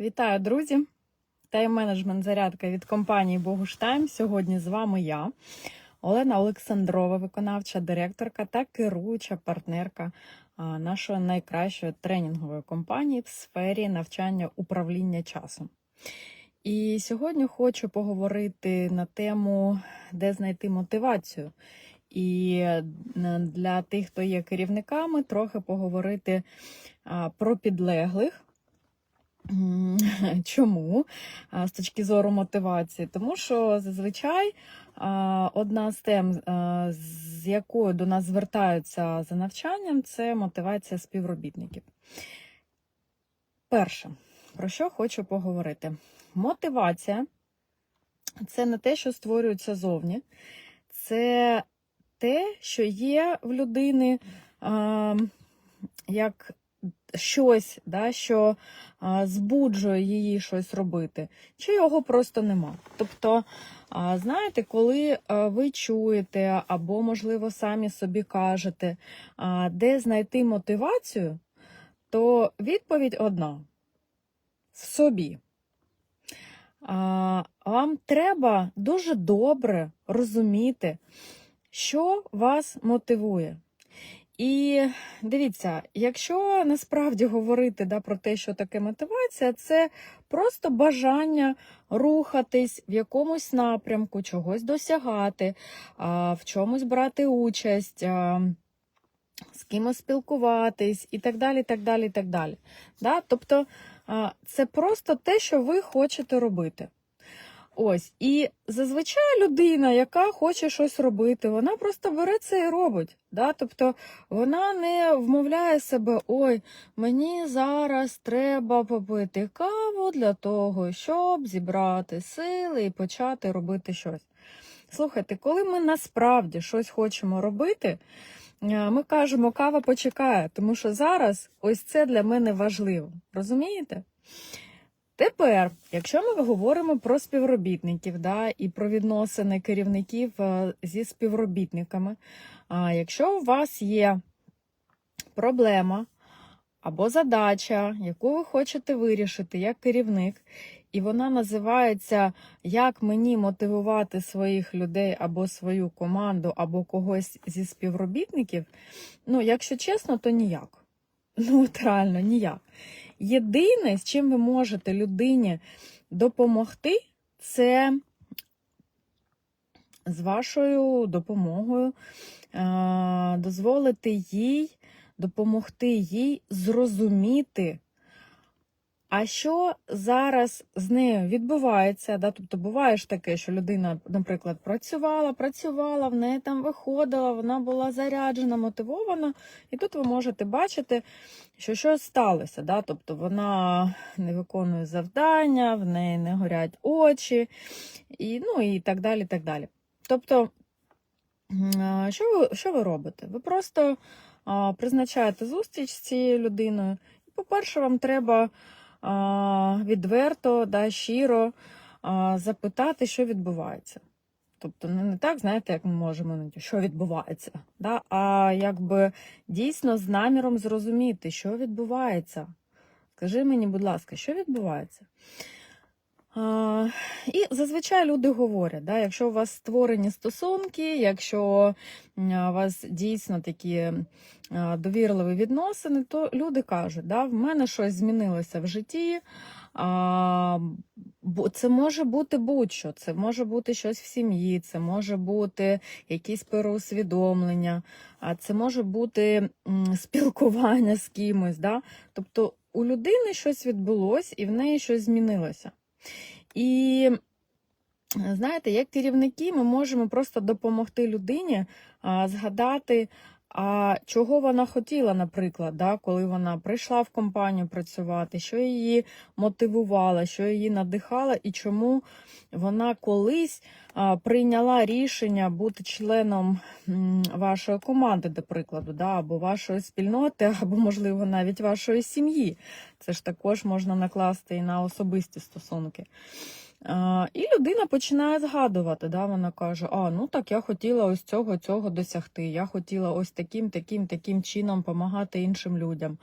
Вітаю, друзі! Тайм-менеджмент зарядка від компанії Богуштайм. Сьогодні з вами я, Олена Олександрова, виконавча директорка та керуюча партнерка нашої найкращої тренінгової компанії в сфері навчання управління часом. І сьогодні хочу поговорити на тему, де знайти мотивацію. І для тих, хто є керівниками, трохи поговорити про підлеглих. Чому? З точки зору мотивації? Тому що зазвичай одна з тем, з якою до нас звертаються за навчанням, це мотивація співробітників. Перше, про що хочу поговорити? Мотивація це не те, що створюється зовні, це те, що є в людини як щось, да, що а, збуджує її щось робити, чи його просто нема. Тобто, а, знаєте, коли а, ви чуєте або, можливо, самі собі кажете, а, де знайти мотивацію, то відповідь одна в собі. А, Вам треба дуже добре розуміти, що вас мотивує. І дивіться, якщо насправді говорити да, про те, що таке мотивація, це просто бажання рухатись в якомусь напрямку, чогось досягати, в чомусь брати участь, з кимось спілкуватись і так далі. так далі, так далі. Да? Тобто це просто те, що ви хочете робити. Ось, і зазвичай людина, яка хоче щось робити, вона просто бере це і робить. Да? Тобто вона не вмовляє себе, ой, мені зараз треба попити каву для того, щоб зібрати сили і почати робити щось. Слухайте, коли ми насправді щось хочемо робити, е, ми кажемо, кава почекає, тому що зараз ось це для мене важливо. Розумієте? Тепер, якщо ми говоримо про співробітників да, і про відносини керівників е, зі співробітниками, а якщо у вас є проблема або задача, яку ви хочете вирішити як керівник, і вона називається Як мені мотивувати своїх людей або свою команду, або когось зі співробітників, ну, якщо чесно, то ніяк. Ну, от реально, ніяк. Єдине, з чим ви можете людині допомогти, це з вашою допомогою е, дозволити їй, допомогти їй зрозуміти, а що зараз з нею відбувається. Да? Тобто буває ж таке, що людина, наприклад, працювала, працювала, в неї там виходила, вона була заряджена, мотивована, і тут ви можете бачити, що щось сталося. Да? Тобто вона не виконує завдання, в неї не горять очі, і, ну, і так далі. так далі. Тобто, що ви, що ви робите? Ви просто а, призначаєте зустріч з цією людиною. І, по-перше, вам треба відверто, да, щиро запитати, що відбувається. Тобто не, не так, знаєте, як ми можемо, ну, що відбувається, да? а якби дійсно з наміром зрозуміти, що відбувається. Скажи мені, будь ласка, що відбувається? І зазвичай люди говорять, да, якщо у вас створені стосунки, якщо у вас дійсно такі довірливі відносини, то люди кажуть, да, в мене щось змінилося в житті. А, це може бути будь-що, це може бути щось в сім'ї, це може бути якісь переусвідомлення, а це може бути спілкування з кимось. Да? Тобто у людини щось відбулось і в неї щось змінилося. І е, знаєте, як керівники, ми можемо просто допомогти людині згадати, а чого вона хотіла, наприклад, да, коли вона прийшла в компанію працювати, що її мотивувало, що її надихало, і чому вона колись а, прийняла рішення бути членом м, вашої команди, до прикладу, да, або вашої спільноти, або, можливо, навіть вашої сім'ї. Це ж також можна накласти і на особисті стосунки. І людина починає згадувати, да, вона каже: А, ну так я хотіла ось цього, цього досягти. Я хотіла ось таким, таким, таким чином допомагати іншим людям.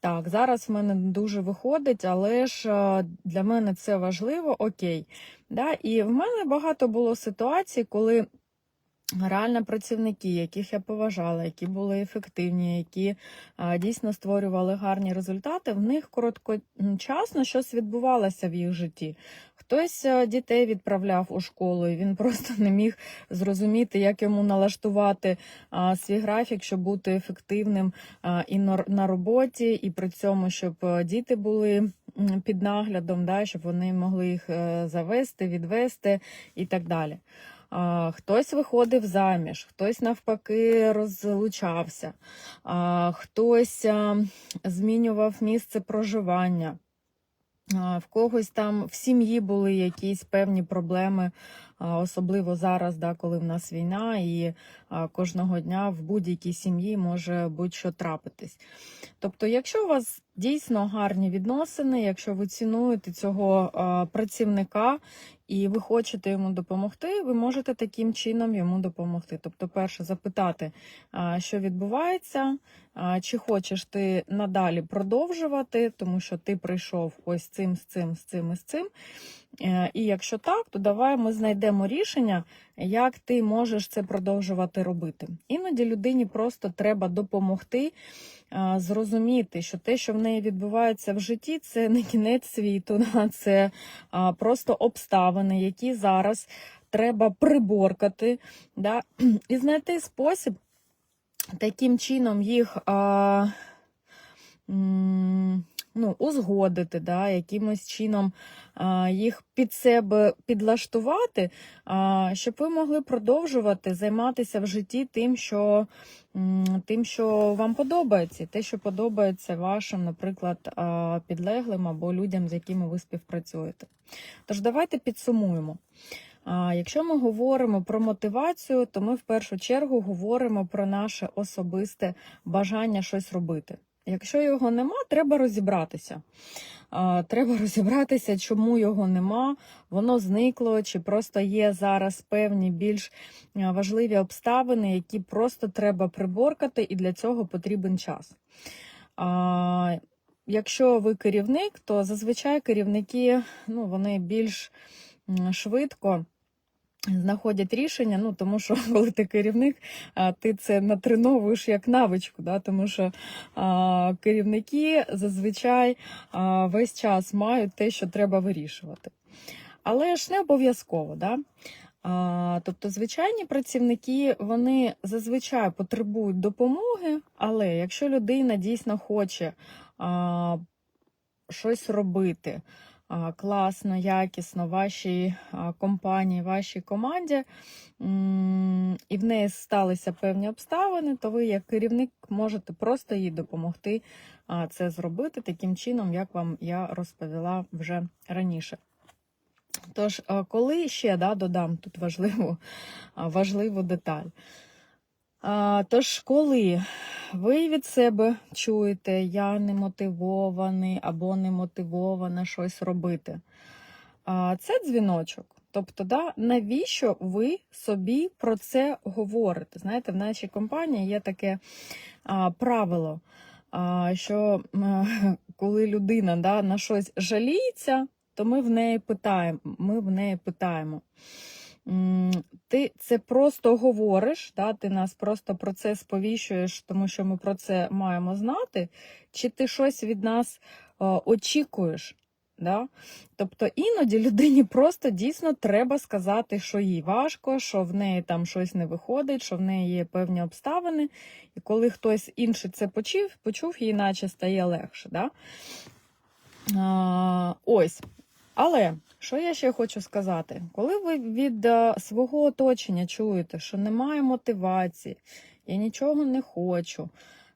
Так, зараз в мене дуже виходить, але ж для мене це важливо, окей. Да? І в мене багато було ситуацій, коли реально працівники, яких я поважала, які були ефективні, які а, дійсно створювали гарні результати, в них короткочасно щось відбувалося в їх житті. Хтось е, дітей відправляв у школу, і він просто не міг зрозуміти, як йому налаштувати а, свій графік, щоб бути ефективним а, і на, на роботі, і при цьому, щоб е, діти були під наглядом, да, щоб вони могли їх е, завести, відвести і так далі. Хтось виходив заміж, хтось навпаки розлучався, хтось змінював місце проживання. В когось там в сім'ї були якісь певні проблеми, особливо зараз, да, коли в нас війна, і кожного дня в будь-якій сім'ї може будь-що трапитись. Тобто, якщо у вас дійсно гарні відносини, якщо ви цінуєте цього працівника і ви хочете йому допомогти, ви можете таким чином йому допомогти. Тобто, перше, запитати, що відбувається, чи хочеш ти надалі продовжувати, тому що ти прийшов ось цим, з цим, з цим і з цим. Е, І якщо так, то давай ми знайдемо рішення, як ти можеш це продовжувати робити. Іноді людині просто треба допомогти зрозуміти, що те, що в неї відбувається в житті, це не кінець світу, це просто обставини, які зараз треба приборкати, да, і знайти спосіб таким чином їх. А, Ну, узгодити, да, якимось чином їх під себе підлаштувати, щоб ви могли продовжувати займатися в житті тим, що, тим, що вам подобається, те, що подобається вашим, наприклад, підлеглим або людям, з якими ви співпрацюєте. Тож давайте підсумуємо. Якщо ми говоримо про мотивацію, то ми в першу чергу говоримо про наше особисте бажання щось робити. Якщо його нема, треба розібратися. Треба розібратися, чому його нема, воно зникло, чи просто є зараз певні більш важливі обставини, які просто треба приборкати, і для цього потрібен час. Якщо ви керівник, то зазвичай керівники ну, вони більш швидко знаходять рішення, ну тому що коли ти керівник, ти це натреновуєш як навичку, да, тому що а, керівники зазвичай а, весь час мають те, що треба вирішувати. Але ж не обов'язково, да? А, тобто, звичайні працівники вони зазвичай потребують допомоги, але якщо людина дійсно хоче а, щось робити, класно, якісно вашій компанії, вашій команді, і в неї сталися певні обставини, то ви, як керівник, можете просто їй допомогти це зробити таким чином, як вам я розповіла вже раніше. Тож, коли ще да, додам тут важливу, важливу деталь. А, Тож, коли ви від себе чуєте, я не мотивований або не мотивована щось робити, це дзвіночок. Тобто, да, навіщо ви собі про це говорите? Знаєте, в нашій компанії є таке а, правило, а, що м, коли людина да, на щось жаліється, то ми в неї питаємо. Ми в неї питаємо. Ти це просто говориш, да, ти нас просто про це сповіщуєш, тому що ми про це маємо знати, чи ти щось від нас очікуєш? Да? Тобто іноді людині просто дійсно треба сказати, що їй важко, що в неї там щось не виходить, що в неї є певні обставини, і коли хтось інший це почув, почув їй наче стає легше. Да? А, ось. Але що я ще хочу сказати? Коли ви від е, свого оточення чуєте, що немає мотивації, я нічого не хочу,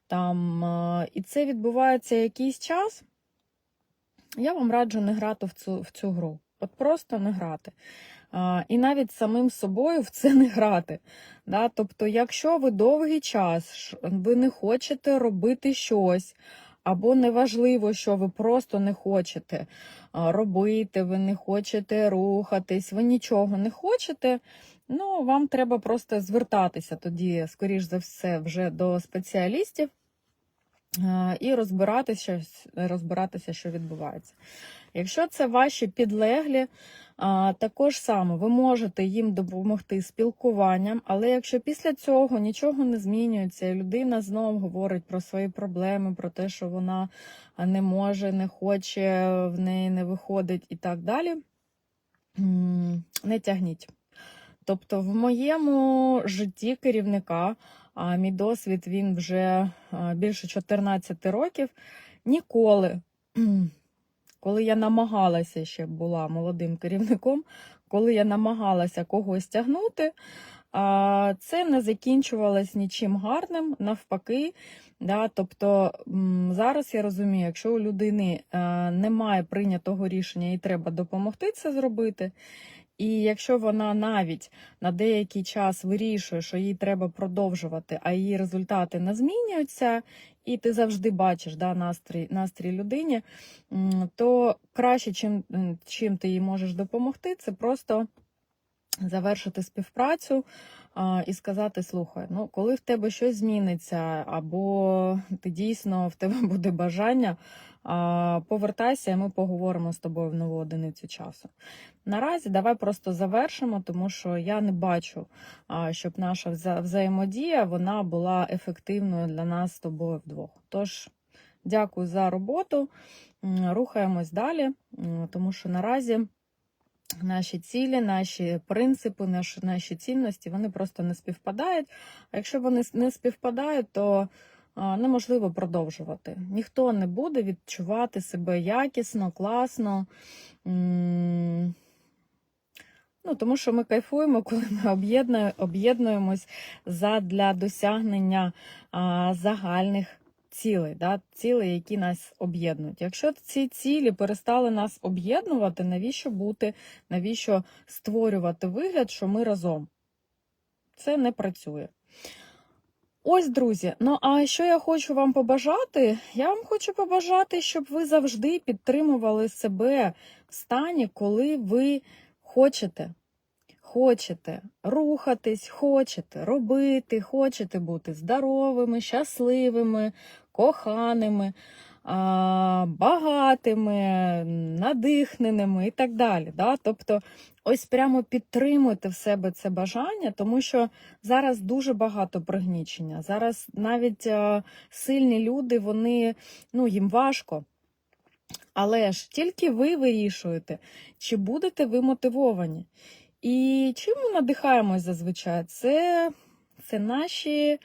там, е, і це відбувається якийсь час, я вам раджу не грати в цю, в цю гру. От просто не грати. А, і навіть самим собою в це не грати. Тобто, якщо ви довгий час ви не хочете робити щось, або неважливо, що ви просто не хочете робити, ви не хочете рухатись, ви нічого не хочете, ну вам треба просто звертатися тоді, скоріш за все, вже до спеціалістів. Е, і розбиратися, розбиратися, що відбувається. Якщо це ваші підлеглі, також саме ви можете їм допомогти спілкуванням, але якщо після цього нічого не змінюється, і людина знову говорить про свої проблеми, про те, що вона не може, не хоче, в неї не виходить і так далі, не тягніть. Тобто, в моєму житті керівника, а мій досвід він вже більше 14 років, ніколи, коли я намагалася ще була молодим керівником, коли я намагалася когось тягнути, це не закінчувалось нічим гарним, навпаки. Да, тобто зараз я розумію, якщо у людини е, немає прийнятого рішення і треба допомогти це зробити. І якщо вона навіть на деякий час вирішує, що їй треба продовжувати, а її результати не змінюються, і ти завжди бачиш да, настрій, настрій людині, то краще, чим, чим ти їй можеш допомогти, це просто завершити співпрацю а, і сказати: слухай, ну коли в тебе щось зміниться, або ти дійсно в тебе буде бажання, повертайся, і ми поговоримо з тобою в нову одиницю часу. Наразі давай просто завершимо, тому що я не бачу, щоб наша вза- взаємодія вона була ефективною для нас з тобою вдвох. Тож, дякую за роботу. Рухаємось далі, тому що наразі наші цілі, наші принципи, наші, наші цінності вони просто не співпадають. А якщо вони не співпадають, то неможливо продовжувати. Ніхто не буде відчувати себе якісно, класно. Ну, тому що ми кайфуємо, коли ми об'єднуємось задля досягнення загальних цілей, да, цілей, які нас об'єднують. Якщо ці цілі перестали нас об'єднувати, навіщо бути, навіщо створювати вигляд, що ми разом? Це не працює. Ось, друзі, ну а що я хочу вам побажати? Я вам хочу побажати, щоб ви завжди підтримували себе в стані, коли ви хочете. Хочете рухатись, хочете робити, хочете бути здоровими, щасливими, коханими, багатими, надихненими і так далі. Да? Тобто, ось прямо підтримуйте в себе це бажання, тому що зараз дуже багато пригнічення. Зараз навіть сильні люди, вони ну, їм важко. Але ж тільки ви вирішуєте, чи будете ви мотивовані. І чим ми надихаємось зазвичай? Це, це наші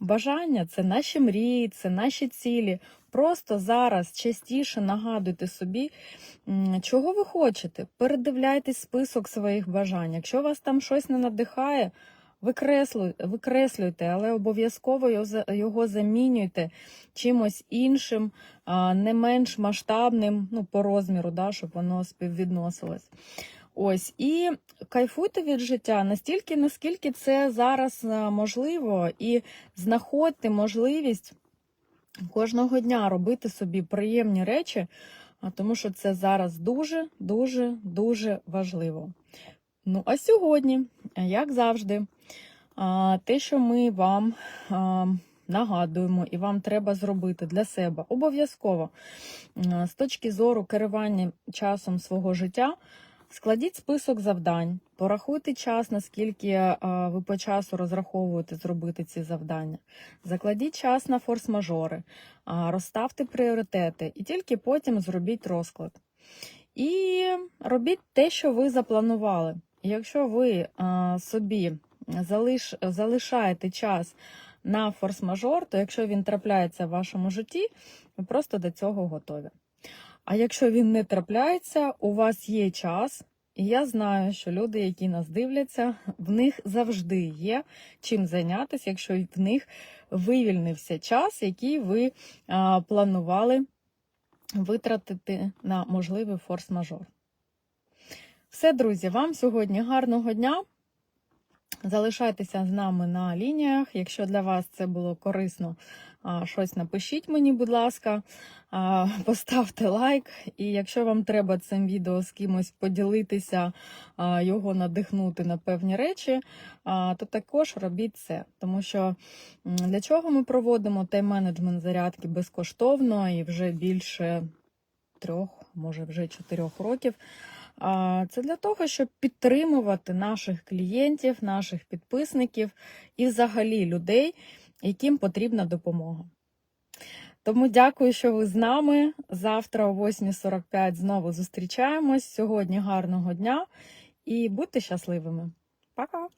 бажання, це наші мрії, це наші цілі. Просто зараз частіше нагадуйте собі, чого ви хочете. Передивляйтесь список своїх бажань. Якщо вас там щось не надихає, викреслюйте, але обов'язково його замінюйте чимось іншим, не менш масштабним, ну, по розміру, да, щоб воно співвідносилось. Ось і кайфуйте від життя настільки, наскільки це зараз можливо, і знаходьте можливість кожного дня робити собі приємні речі, тому що це зараз дуже, дуже, дуже важливо. Ну, а сьогодні, як завжди, те, що ми вам нагадуємо і вам треба зробити для себе обов'язково з точки зору керування часом свого життя. Складіть список завдань, порахуйте час, наскільки ви по часу розраховуєте зробити ці завдання. Закладіть час на форс-мажори, розставте пріоритети і тільки потім зробіть розклад. І робіть те, що ви запланували. Якщо ви собі залиш, залишаєте час на форс-мажор, то якщо він трапляється в вашому житті, ви просто до цього готові. А якщо він не трапляється, у вас є час, і я знаю, що люди, які нас дивляться, в них завжди є чим зайнятися, якщо в них вивільнився час, який ви а, планували витратити на можливий форс-мажор. Все, друзі, вам сьогодні гарного дня. Залишайтеся з нами на лініях. Якщо для вас це було корисно, щось напишіть мені, будь ласка, поставте лайк. І якщо вам треба цим відео з кимось поділитися, його надихнути на певні речі, то також робіть це. Тому що для чого ми проводимо тайм-менеджмент зарядки безкоштовно і вже більше трьох, може вже чотирьох років. Це для того, щоб підтримувати наших клієнтів, наших підписників і взагалі людей, яким потрібна допомога. Тому дякую, що ви з нами. Завтра о 8.45 знову зустрічаємось. Сьогодні гарного дня і будьте щасливими. Пока!